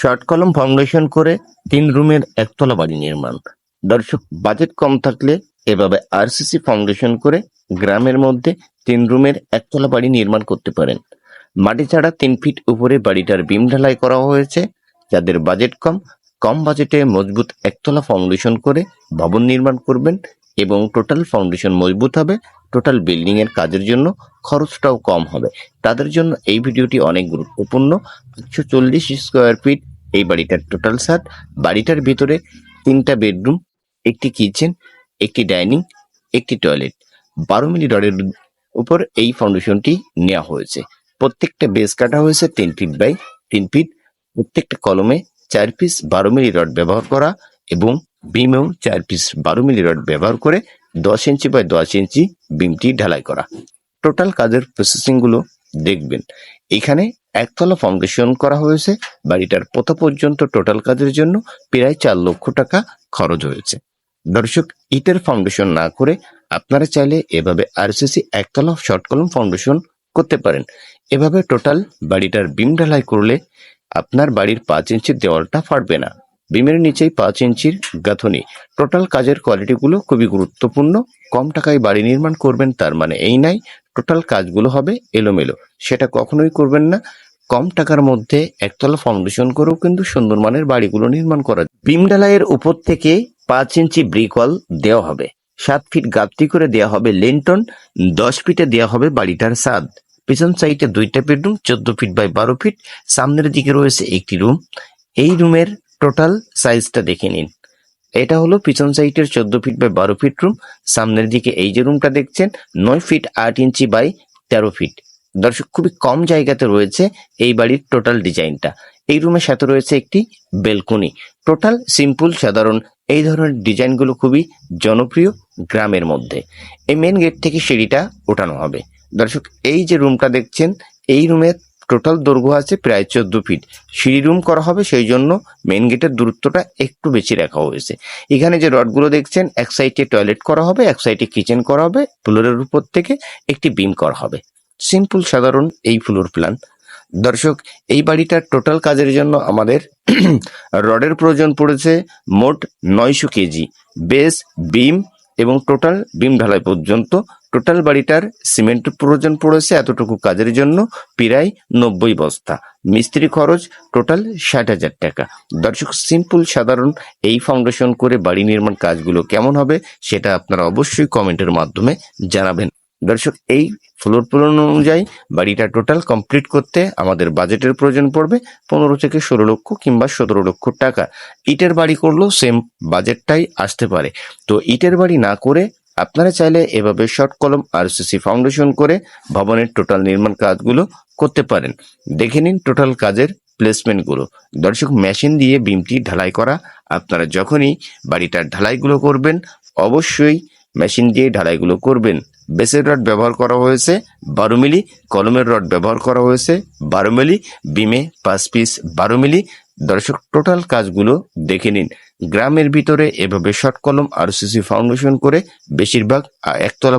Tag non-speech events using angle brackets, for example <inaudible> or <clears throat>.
Short কলম foundation করে তিন রুমের একতলা বাড়ি নির্মাণ। দর্শক বাজেট কম থাকলে এভাবে আরসিসি ফাউন্ডেশন করে গ্রামের মধ্যে তিন রুমের একতলা বাড়ি নির্মাণ করতে পারেন। মাটি ছাড়া তিন ফিট উপরে বাড়িটার বিম ঢালাই করা হয়েছে, যাদের বাজেট কম কম বাজেটে মজবুত একতলা ফাউন্ডেশন করে ভবন নির্মাণ করবেন এবং টোটাল ফাউন্ডেশন মজবুত হবে। টোটাল বিল্ডিং এর কাজের জন্য খরচটাও কম হবে। তাদের জন্য এই ভিডিওটি অনেক গুরুত্বপূর্ণ। একশো চল্লিশ স্কোয়ার ফিট এই বাড়িটার টোটাল সাত বাড়িটার ভিতরে তিনটা বেডরুম একটি কিচেন একটি ডাইনিং একটি টয়লেট বারো মিলি রডের উপর এই ফাউন্ডেশনটি নেওয়া হয়েছে। প্রত্যেকটা বেস কাটা হয়েছে তিন ফিট বাই তিন ফিট প্রত্যেকটা কলমে চার পিস বারো মিলি রড ব্যবহার করা এবং বিমেও চার পিস বারো মিলি রড ব্যবহার করে দশ ইঞ্চি বাই দশ ইঞ্চি বিমটি ঢালাই করা। টোটাল কাজের প্রসেসিংগুলো দেখবেন। এখানে একতলা ফাউন্ডেশন করা হয়েছে। বাড়িটার পোতা পর্যন্ত টোটাল কাজের জন্য প্রায় চার লক্ষ টাকা খরচ হয়েছে। দর্শক, ইটের ফাউন্ডেশন না করে আপনারা চাইলে এভাবে আরসিসি একতলা শর্ট কলম ফাউন্ডেশন করতে পারেন। এভাবে টোটাল বাড়িটার বিম ঢালাই করলে আপনার বাড়ির পাঁচ ইঞ্চির দেওয়ালটা ফাটবে না। বিমের নিচেই পাঁচ ইঞ্চির গাঁথনি। টোটাল কাজের কোয়ালিটিগুলো খুবই গুরুত্বপূর্ণ। কম টাকায় বাড়ি নির্মাণ করবেন তার মানে এই নাই। টোটাল কাজগুলো হবে এলোমেলো। সেটা কখনোই করবেন না। কম টাকার মধ্যে একতলা ফাউন্ডেশন করেও কিন্তু সুন্দর মানের বাড়িগুলো নির্মাণ করা। বিম ঢালাইয়ের উপর থেকে পাঁচ ইঞ্চি ব্রিক ওয়াল দেওয়া হবে। সাত ফিট গাপ্তি করে দেওয়া হবে লেন্টন দশ ফিটে দেওয়া হবে বাড়িটার ছাদ। পিছন সাইডে দুইটা বেডরুম, চোদ্দ ফিট বাই বারো ফিট। সামনের দিকে রয়েছে একটি রুম। এই রুমের টোটাল সাইজটা দেখে নিন। এটা হলো পিছন সাইডের চোদ্দ ফিট বাই বারো ফিট রুম। সামনের দিকে এই যে রুমটা দেখছেন, নয় ফিট আট ইঞ্চি বাই তেরো ফিট। দর্শক, খুবই কম জায়গাতে রয়েছে এই বাড়ির টোটাল ডিজাইনটা। এই রুমের সাথে রয়েছে একটি বেলকনি। টোটাল সিম্পল, সাধারণ। এই ধরনের ডিজাইনগুলো খুবই জনপ্রিয় গ্রামের মধ্যে। এই মেন গেট থেকে সিঁড়িটা ওঠানো হবে। দর্শক, এই যে রুমটা দেখছেন, এই রুমের টোটাল দৈর্ঘ্য আছে প্রায় চোদ্দ ফিট। সিঁড়ি রুম করা হবে, সেই জন্য মেন গেটের দূরত্বটা একটু বেশি রাখা হয়েছে। এখানে যে রডগুলো দেখছেন, এক সাইডে টয়লেট করা হবে, এক সাইডে কিচেন করা হবে ফ্লোরের উপর থেকে একটি বিম করা হবে। সিম্পল সাধারণ এই ফ্লোর প্ল্যান দর্শক, এই বাড়িটার টোটাল কাজের জন্য আমাদের <clears throat> রডের প্রয়োজন পড়েছে মোট নয়শো কেজি। বেস বিম এবং টোটাল বিম ঢালাই পর্যন্ত টোটাল বাড়িটার সিমেন্ট প্রয়োজন পড়েছে এতটুকু কাজের জন্য প্রায় নব্বই বস্তা। মিস্ত্রি খরচ টোটাল ষাট হাজার টাকা। দর্শক, সিম্পল, সাধারণ এই ফাউন্ডেশন করে বাড়ি নির্মাণ কাজগুলো কেমন হবে সেটা আপনারা অবশ্যই কমেন্টের মাধ্যমে জানাবেন। দর্শক, এই ফ্লোর প্ল্যান অনুযায়ী বাড়িটা টোটাল কমপ্লিট করতে আমাদের বাজেটের প্রয়োজন পড়বে পনেরো থেকে ষোলো লক্ষ কিংবা সতেরো লক্ষ টাকা। ইটের বাড়ি করলেও সেম বাজেটটাই আসতে পারে। তো ইটের বাড়ি না করে আপনারা চাইলে এভাবে শর্ট কলম আর সিসি ফাউন্ডেশন করে ভবনের টোটাল নির্মাণ কাজগুলো করতে পারেন। দেখে নিন টোটাল কাজের প্লেসমেন্টগুলো দর্শক মেশিন দিয়ে বিমটি ঢালাই করা, আপনারা যখনই বাড়িটার ঢালাইগুলো করবেন, অবশ্যই মেশিন দিয়ে ঢালাইগুলো করবেন। বেসের রড ব্যবহার করা হয়েছে, বারো মিলি, কলমের রড ব্যবহার করা হয়েছে, বারো মিলি, বিমে পাঁচ পিস বারো মিলি। দর্শক, টোটাল কাজগুলো দেখে নিন। গ্রামের ভিতরে এভাবে শর্ট কলম আর সিসি ফাউন্ডেশন করে বেশিরভাগ একতলা